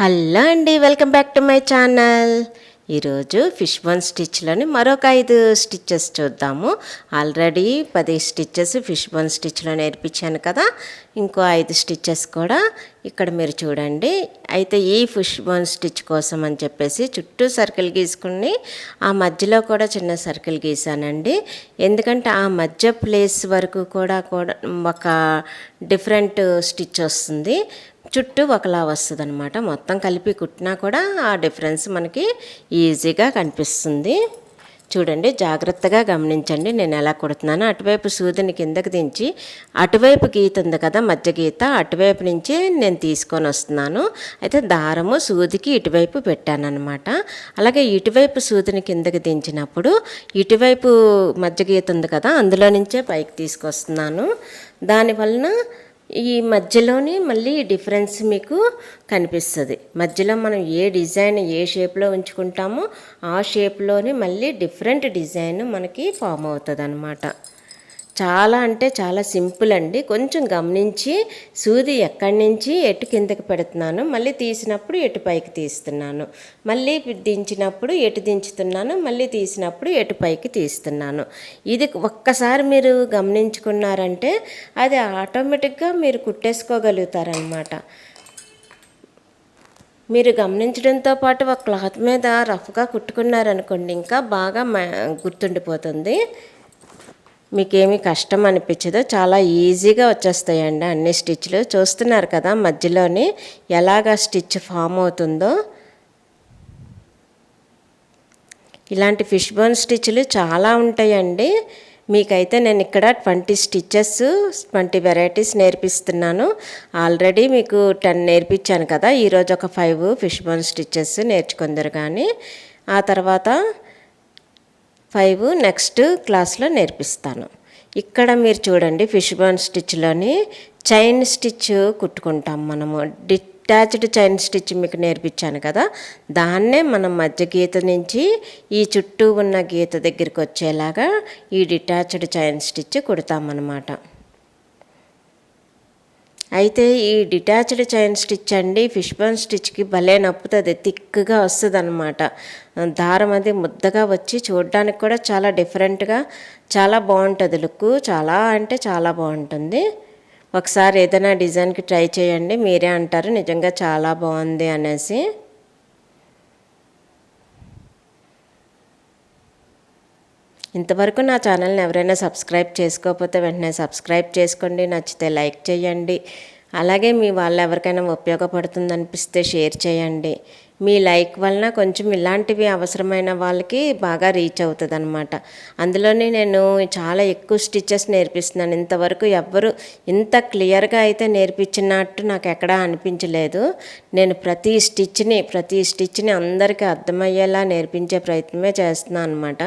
Hello అండి welcome back to my channel. ఈరోజు fish bone స్టిచ్లోని మరొక ఐదు స్టిచ్చెస్ చూద్దాము. ఆల్రెడీ పది స్టిచ్చెస్ ఫిష్ బోన్ స్టిచ్లో నేర్పించాను కదా. ఇంకో ఐదు స్టిచ్చెస్ కూడా ఇక్కడ మీరు చూడండి. అయితే ఈ ఫిష్ బోన్ స్టిచ్ కోసం అని చెప్పేసి చుట్టూ సర్కిల్ గీసుకుని ఆ మధ్యలో కూడా చిన్న సర్కిల్ గీసానండి. ఎందుకంటే ఆ మధ్య ప్లేస్ వరకు కూడా కూడా ఒక డిఫరెంట్ స్టిచ్ వస్తుంది. చుట్టూ ఒకలా వస్తుంది అనమాట మొత్తం కలిపి కుట్టినా కూడా ఆ డిఫరెన్స్ మనకి ఈజీగా కనిపిస్తుంది. చూడండి జాగ్రత్తగా గమనించండి. నేను ఎలా కుడుతున్నాను. అటువైపు సూదిని కిందకి దించి అటువైపు గీత ఉంది కదా మధ్య గీత అటువైపు నుంచి నేను తీసుకొని వస్తున్నాను. అయితే దారము సూదికి ఇటువైపు పెట్టాను అనమాట అలాగే ఇటువైపు సూదిని కిందకి దించినప్పుడు ఇటువైపు మధ్య గీత ఉంది కదా అందులో నుంచే పైకి తీసుకొస్తున్నాను. దానివలన ఈ మధ్యలోనే మళ్ళీ డిఫరెన్స్ మీకు కనిపిస్తుంది. మధ్యలో మనం ఏ డిజైన్ ఏ షేప్లో ఉంచుకుంటామో ఆ షేప్లోనే మళ్ళీ డిఫరెంట్ డిజైన్ మనకి ఫామ్ అవుతుంది అనమాట చాలా అంటే చాలా సింపుల్ అండి. కొంచెం గమనించి సూది ఎక్కడి నుంచి ఎటు కిందకి పెడుతున్నాను మళ్ళీ తీసినప్పుడు ఎటు పైకి తీస్తున్నాను. మళ్ళీ దించినప్పుడు ఎటు దించుతున్నాను మళ్ళీ తీసినప్పుడు ఎటు పైకి తీస్తున్నాను. ఇది ఒక్కసారి మీరు గమనించుకున్నారంటే అది ఆటోమేటిక్గా మీరు కుట్టేసుకోగలుగుతారనమాట మీరు గమనించడంతో పాటు ఒక క్లాత్ మీద రఫ్గా కుట్టుకున్నారనుకోండి ఇంకా బాగా గుర్తుండిపోతుంది. మీకేమీ కష్టం అనిపించదు. చాలా ఈజీగా వచ్చేస్తాయండి అన్ని స్టిచ్లు. చూస్తున్నారు కదా మధ్యలోని ఎలాగ స్టిచ్ ఫామ్ అవుతుందో. ఇలాంటి ఫిష్ బోన్ స్టిచ్లు చాలా ఉంటాయండి. మీకైతే నేను ఇక్కడ ట్వంటీ స్టిచ్చెస్ ట్వంటీ వెరైటీస్ నేర్పిస్తున్నాను. ఆల్రెడీ మీకు టెన్ నేర్పించాను కదా. ఈరోజు ఒక ఫైవ్ ఫిష్ బోన్ స్టిచ్చెస్ నేర్చుకుందరు కానీ ఆ తర్వాత ఫైవ్ నెక్స్ట్ క్లాస్లో నేర్పిస్తాను. ఇక్కడ మీరు చూడండి ఫిష్ బాన్ స్టిచ్లోని చైన్ స్టిచ్ కుట్టుకుంటాం మనము. డిటాచ్డ్ చైన్ స్టిచ్ మీకు నేర్పించాను కదా. దాన్నే మనం మధ్య గీత నుంచి ఈ చుట్టూ ఉన్న గీత దగ్గరికి వచ్చేలాగా ఈ డిటాచ్డ్ చైన్ స్టిచ్ కుడతామన్నమాట. అయితే ఈ డిటాచ్డ్ చైన్ స్టిచ్ అండి ఫిష్ బోన్ స్టిచ్కి భలే నప్పుతుంది థిక్గా వస్తుంది అనమాట దారం అది ముద్దగా వచ్చి చూడడానికి కూడా చాలా డిఫరెంట్గా చాలా బాగుంటుంది లుక్ చాలా అంటే చాలా బాగుంటుంది. ఒకసారి ఏదైనా డిజైన్కి ట్రై చేయండి మీరే అంటారు నిజంగా చాలా బాగుంది అనేసి. ఇంతవరకు నా ఛానల్ని ఎవరైనా సబ్స్క్రైబ్ చేసుకోకపోతే వెంటనే సబ్స్క్రైబ్ చేసుకోండి నచ్చితే లైక్ చేయండి. అలాగే మీ వాళ్ళు ఎవరికైనా ఉపయోగపడుతుంది అనిపిస్తే షేర్ చేయండి. మీ లైక్ వలన కొంచెం ఇలాంటివి అవసరమైన వాళ్ళకి బాగా రీచ్ అవుతుంది అనమాట అందులోనే నేను చాలా ఎక్కువ స్టిచ్చెస్ నేర్పిస్తున్నాను. ఇంతవరకు ఎవ్వరు ఇంత క్లియర్గా అయితే నేర్పించినట్టు నాకు ఎక్కడా అనిపించలేదు. నేను ప్రతి స్టిచ్ని ప్రతి స్టిచ్ని అందరికీ అర్థమయ్యేలా నేర్పించే ప్రయత్నమే చేస్తున్నాను అనమాట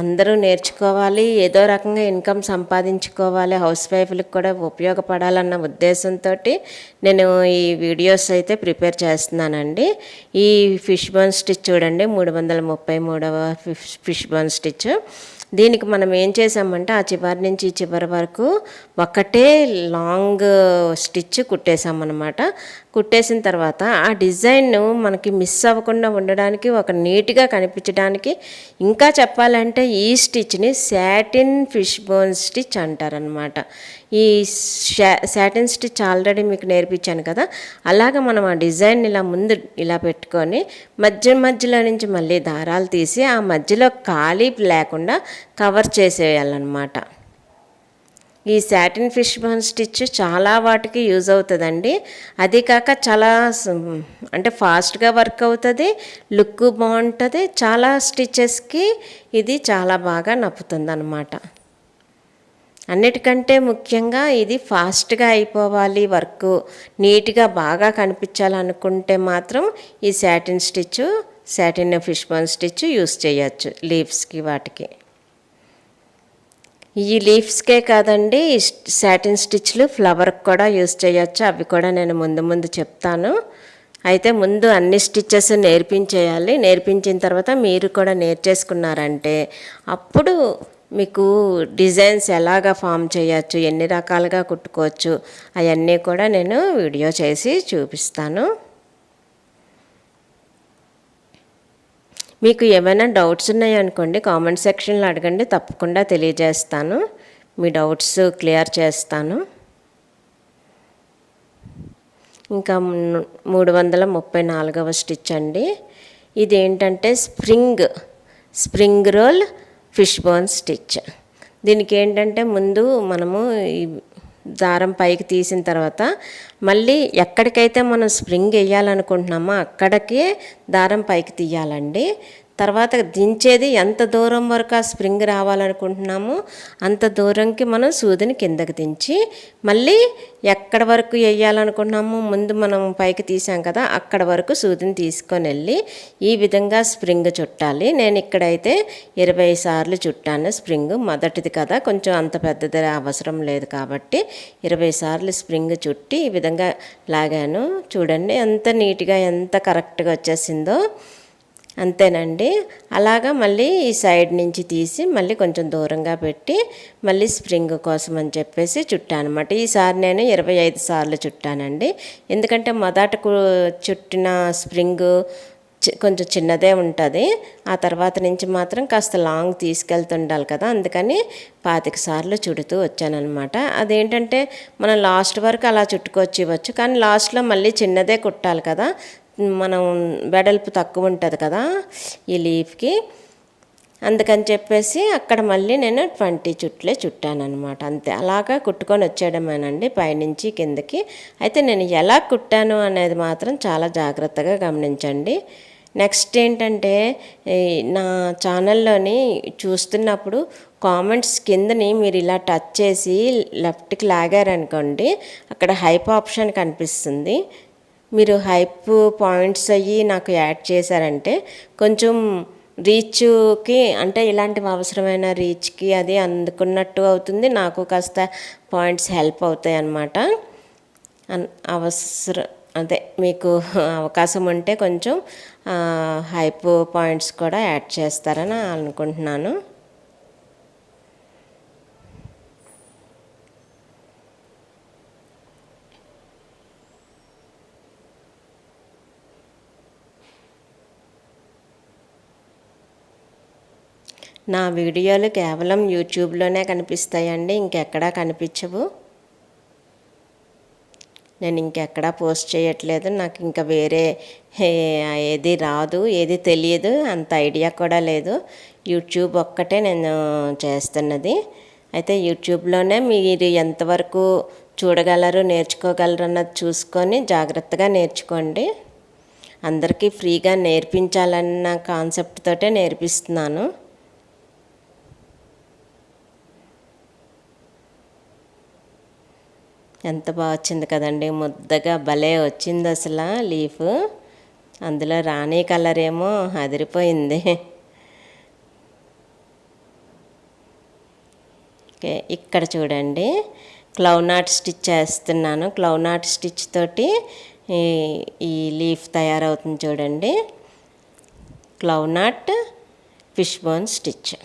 అందరూ నేర్చుకోవాలి ఏదో రకంగా ఇన్కమ్ సంపాదించుకోవాలి హౌస్ వైఫ్లకు కూడా ఉపయోగపడాలన్న ఉద్దేశంతో నేను ఈ వీడియోస్ అయితే ప్రిపేర్ చేస్తున్నానండి. ఈ ఫిష్ బోన్ స్టిచ్ చూడండి మూడు వందల ముప్పై మూడవ ఫిష్ ఫిష్ బోన్ స్టిచ్. దీనికి మనం ఏం చేసామంటే ఆ చివరి నుంచి చివరి వరకు ఒకటే లాంగ్ స్టిచ్ కుట్టేసామన్నమాట కుట్టేసిన తర్వాత ఆ డిజైన్ మనకి మిస్ అవ్వకుండా ఉండడానికి ఒక నీట్గా కనిపించడానికి ఇంకా చెప్పాలంటే ఈ స్టిచ్ని శాటిన్ ఫిష్ బోన్ స్టిచ్ అంటారనమాట ఈ శాటిన్ స్టిచ్ ఆల్రెడీ మీకు నేర్పించాను కదా. అలాగ మనం ఆ డిజైన్ ఇలా ముందు ఇలా పెట్టుకొని మధ్య మధ్యలో నుంచి మళ్ళీ దారాలు తీసి ఆ మధ్యలో ఖాళీ లేకుండా కవర్ చేసేయాలన్నమాట. ఈ శాటిన్ ఫిష్ బోన్ స్టిచ్ చాలా వాటికి యూజ్ అవుతుందండి. అది కాక చాలా అంటే ఫాస్ట్గా వర్క్ అవుతుంది లుక్ బాగుంటుంది చాలా స్టిచెస్కి ఇది చాలా బాగా నప్పుతుంది అన్నమాట అన్నిటికంటే ముఖ్యంగా ఇది ఫాస్ట్గా అయిపోవాలి వర్క్ నీట్గా బాగా కనిపించాలనుకుంటే మాత్రం ఈ satin stitch satin fish bone stitch use చేయొచ్చు లీవ్స్కి వాటికి. ఈ లీవ్స్కే కాదండి శాటిన్ స్టిచ్లు ఫ్లవర్కి కూడా యూస్ చేయొచ్చు అవి కూడా నేను ముందు ముందు చెప్తాను. అయితే ముందు అన్ని స్టిచ్చెస్ నేర్పించేయాలి నేర్పించిన తర్వాత మీరు కూడా నేర్చేసుకున్నారంటే అప్పుడు మీకు డిజైన్స్ ఎలాగ ఫామ్ చేయొచ్చు ఎన్ని రకాలుగా కుట్టుకోవచ్చు అవన్నీ కూడా నేను వీడియో చేసి చూపిస్తాను. మీకు ఏమైనా డౌట్స్ ఉన్నాయనుకోండి కామెంట్ సెక్షన్లో అడగండి తప్పకుండా తెలియజేస్తాను. మీ డౌట్స్ క్లియర్ చేస్తాను. ఇంకా మూడు వందల ముప్పై నాలుగవ స్టిచ్ అండి. ఇదేంటంటే spring spring roll fish bone stitch దీనికి ఏంటంటే ముందు మనము ఈ దారం పైకి తీసిన తర్వాత మళ్ళీ ఎక్కడికైతే మనం స్ప్రింగ్ వేయాలనుకుంటున్నామో అక్కడికే దారం పైకి తీయాలండి. తర్వాత దించేది ఎంత దూరం వరకు ఆ స్ప్రింగ్ రావాలనుకుంటున్నామో అంత దూరంకి మనం సూదిని కిందకి దించి మళ్ళీ ఎక్కడ వరకు వేయాలనుకుంటున్నామో ముందు మనం పైకి తీసాం కదా అక్కడ వరకు సూదిని తీసుకొని వెళ్ళి ఈ విధంగా స్ప్రింగ్ చుట్టాలి. నేను ఇక్కడైతే ఇరవై సార్లు చుట్టాను స్ప్రింగ్. మొదటిది కదా కొంచెం అంత పెద్దది అవసరం లేదు కాబట్టి ఇరవై సార్లు స్ప్రింగ్ చుట్టి ఈ విధంగా లాగాను. చూడండి ఎంత నీట్గా ఎంత కరెక్ట్గా వచ్చేసిందో. అంతేనండి. అలాగా మళ్ళీ ఈ సైడ్ నుంచి తీసి మళ్ళీ కొంచెం దూరంగా పెట్టి మళ్ళీ స్ప్రింగ్ కోసం అని చెప్పేసి చుట్టాను అనమాట ఈసారి నేను ఇరవై ఐదు సార్లు చుట్టానండి. ఎందుకంటే మొదట చుట్టిన స్ప్రింగ్ కొంచెం చిన్నదే ఉంటుంది. ఆ తర్వాత నుంచి మాత్రం కాస్త లాంగ్ తీసుకెళ్తుండాలి కదా. అందుకని పాతిక సార్లు చుడుతూ వచ్చానమాట అదేంటంటే మనం లాస్ట్ వరకు అలా చుట్టుకొచ్చి ఇవ్వచ్చు. కానీ లాస్ట్లో మళ్ళీ చిన్నదే కుట్టాలి కదా. మనం వెడల్పు తక్కువ ఉంటుంది కదా ఈ లీఫ్కి. అందుకని చెప్పేసి అక్కడ మళ్ళీ నేను ట్వంటీ చుట్లే చుట్టానమాట అంతే. అలాగా కుట్టుకొని వచ్చేయడమేనండి పైనుంచి కిందకి. అయితే నేను ఎలా కుట్టాను అనేది మాత్రం చాలా జాగ్రత్తగా గమనించండి. నెక్స్ట్ ఏంటంటే నా ఛానల్లోని చూస్తున్నప్పుడు కామెంట్స్ కిందని మీరు ఇలా టచ్ చేసి లెఫ్ట్కి లాగారనుకోండి అక్కడ హైప్ ఆప్షన్ కనిపిస్తుంది. మీరు హైప్ పాయింట్స్ అయ్యి నాకు యాడ్ చేశారంటే కొంచెం రీచ్కి అంటే ఇలాంటివి అవసరమైన రీచ్కి అది అందుకున్నట్టు అవుతుంది. నాకు కాస్త పాయింట్స్ హెల్ప్ అవుతాయి అన్నమాట. అవసరం అదే మీకు అవకాశం ఉంటే కొంచెం హైప్ పాయింట్స్ కూడా యాడ్ చేస్తారని అనుకుంటున్నాను. నా వీడియోలు కేవలం యూట్యూబ్లోనే కనిపిస్తాయండి ఇంకెక్కడా కనిపించవు. నేను ఇంకెక్కడా పోస్ట్ చేయట్లేదు నాకు ఇంకా వేరే ఏది రాదు ఏది తెలియదు అంత ఐడియా కూడా లేదు. యూట్యూబ్ ఒక్కటే నేను చేస్తున్నది. అయితే యూట్యూబ్లోనే మీరు ఎంతవరకు చూడగలరు నేర్చుకోగలరు అన్నది చూసుకొని జాగ్రత్తగా నేర్చుకోండి. అందరికీ ఫ్రీగా నేర్పించాలన్న కాన్సెప్ట్ తోటే నేర్పిస్తున్నాను. ఎంత బాగా వచ్చింది కదండి. ముద్దగా భలే వచ్చింది అసలు లీఫ్. అందులో రాణి కలర్ ఏమో అదిరిపోయింది. ఓకే ఇక్కడ చూడండి. క్లౌనాట్ స్టిచ్ చేస్తున్నాను. క్లౌనాట్ స్టిచ్ తోటి ఈ లీఫ్ తయారవుతుంది చూడండి. క్లౌనాట్ ఫిష్ బోన్ స్టిచ్.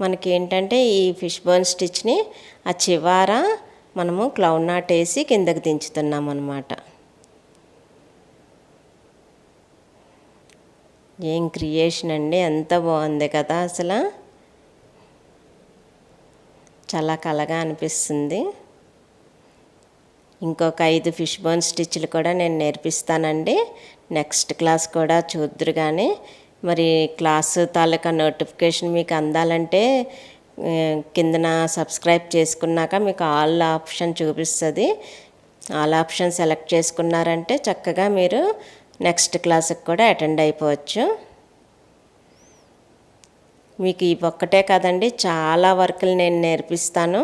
మనకి ఏంటంటే ఈ ఫిష్ బోన్ స్టిచ్ని ఆ చివార మనము క్లౌన్ నాట్ వేసి కిందకి దించుతున్నాం అనమాట ఏం క్రియేషన్ అండి? ఎంత బాగుంది కదా అసలు. చాలా కలగా అనిపిస్తుంది. ఇంకొక ఐదు ఫిష్ బోన్ స్టిచ్లు కూడా నేను నేర్పిస్తానండి. నెక్స్ట్ క్లాస్ కూడా చూద్దరు కానీ మరి క్లాసు తాలూకా నోటిఫికేషన్ మీకు అందాలంటే కిందన సబ్స్క్రైబ్ చేసుకున్నాక మీకు ఆల్ ఆప్షన్ చూపిస్తుంది. ఆల్ ఆప్షన్ సెలెక్ట్ చేసుకున్నారంటే చక్కగా మీరు నెక్స్ట్ క్లాస్కి కూడా అటెండ్ అయిపోవచ్చు. మీకు ఇవి ఒక్కటే కదండి చాలా వర్కులు నేను నేర్పిస్తాను.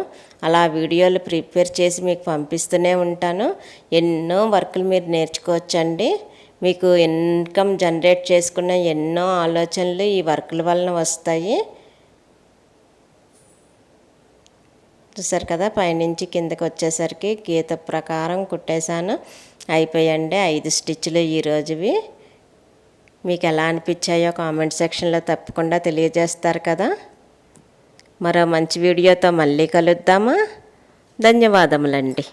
అలా వీడియోలు ప్రిపేర్ చేసి మీకు పంపిస్తూనే ఉంటాను. ఎన్నో వర్కులు మీరు నేర్చుకోవచ్చండి. మీకు ఇన్కమ్ జనరేట్ చేసుకున్న ఎన్నో ఆలోచనలు ఈ వర్కుల వలన వస్తాయి. చూసారు కదా పైనుంచి కిందకి వచ్చేసరికి గీత ప్రకారం కుట్టేశాను. అయిపోయండి ఐదు స్టిచ్లు ఈరోజువి మీకు ఎలా అనిపించాయో కామెంట్ సెక్షన్లో తప్పకుండా తెలియజేస్తారు కదా. మరో మంచి వీడియోతో మళ్ళీ కలుద్దామా? ధన్యవాదములండి.